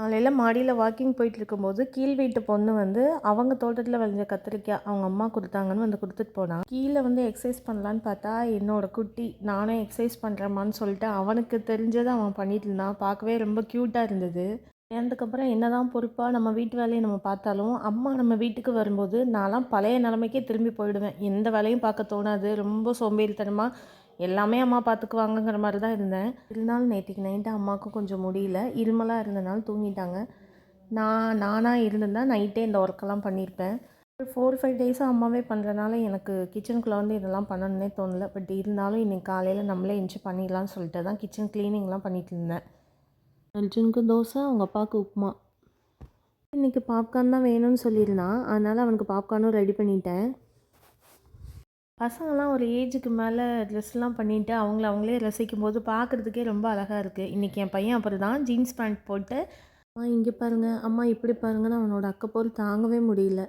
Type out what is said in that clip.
காலையில் மாடியில் வாக்கிங் போயிட்டு இருக்கும்போது கீழ் வீட்டு பொண்ணு வந்து அவங்க தோட்டத்தில் விளைஞ்ச கத்திரிக்காய் அவங்க அம்மா கொடுத்தாங்கன்னு வந்து கொடுத்துட்டு போனான் கீழே வந்து எக்ஸசைஸ் பண்ணலான்னு பார்த்தா என்னோட குட்டி நானே எக்ஸசைஸ் பண்ணுறேம்மான்னு சொல்லிட்டு அவனுக்கு தெரிஞ்சதை அவன் பண்ணிட்டு இருந்தான். பார்க்கவே ரொம்ப க்யூட்டாக இருந்தது. ஏனதுக்கப்புறம் என்ன தான் பொறுப்பாக நம்ம வீட்டு வேலையை நம்ம பார்த்தாலும் அம்மா நம்ம வீட்டுக்கு வரும்போது நான்லாம் பழைய நிலமைக்கே திரும்பி போயிடுவேன். எந்த வேலையும் பார்க்க தோணாது. ரொம்ப சோம்பேறித்தனமாக எல்லாமே அம்மா பார்த்துக்குவாங்கங்கிற மாதிரி தான் இருந்தேன். இருந்தாலும் நேற்றுக்கு நைட்டு அம்மாவுக்கும் கொஞ்சம் முடியல. இருமலாக இருந்தனால தூங்கிட்டாங்க. நான் நானாக இருந்திருந்தா நைட்டே இந்த ஒர்க்கெல்லாம் பண்ணியிருப்பேன் ஃபோர் ஃபைவ் டேஸாக அம்மாவே பண்ணுறனால எனக்கு கிச்சனுக்குள்ளே வந்து இதெல்லாம் பண்ணணுன்னே தோணல. பட் இருந்தாலும் இன்றைக்கி காலையில் நம்மளே எந்திச்சு பண்ணிடலாம்னு சொல்லிட்டு தான் கிச்சன் க்ளீனிங்லாம் பண்ணிட்டு இருந்தேன். அர்ஜுனுக்கு தோசை அவங்க அப்பாவுக்கு உப்புமா. இன்றைக்கி பாப்கார்ன் தான் வேணும்னு சொல்லியிருந்தான். அதனால் அவனுக்கு பாப்கார்னும் ரெடி பண்ணிட்டேன். பசங்கள்லாம் ஒரு ஏஜுக்கு மேலே ட்ரெஸ்லாம் பண்ணிவிட்டு அவங்கள அவங்களே ரசிக்கும் போது பார்க்குறதுக்கே ரொம்ப அழகாக இருக்குது இன்றைக்கி என் பையன் அப்புறம் தான் ஜீன்ஸ் பேண்ட் போட்டு அம்மா இங்கே பாருங்கள் அம்மா இப்படி பாருங்கன்னு அவனோட அக்கப்போர் தாங்கவே முடியல.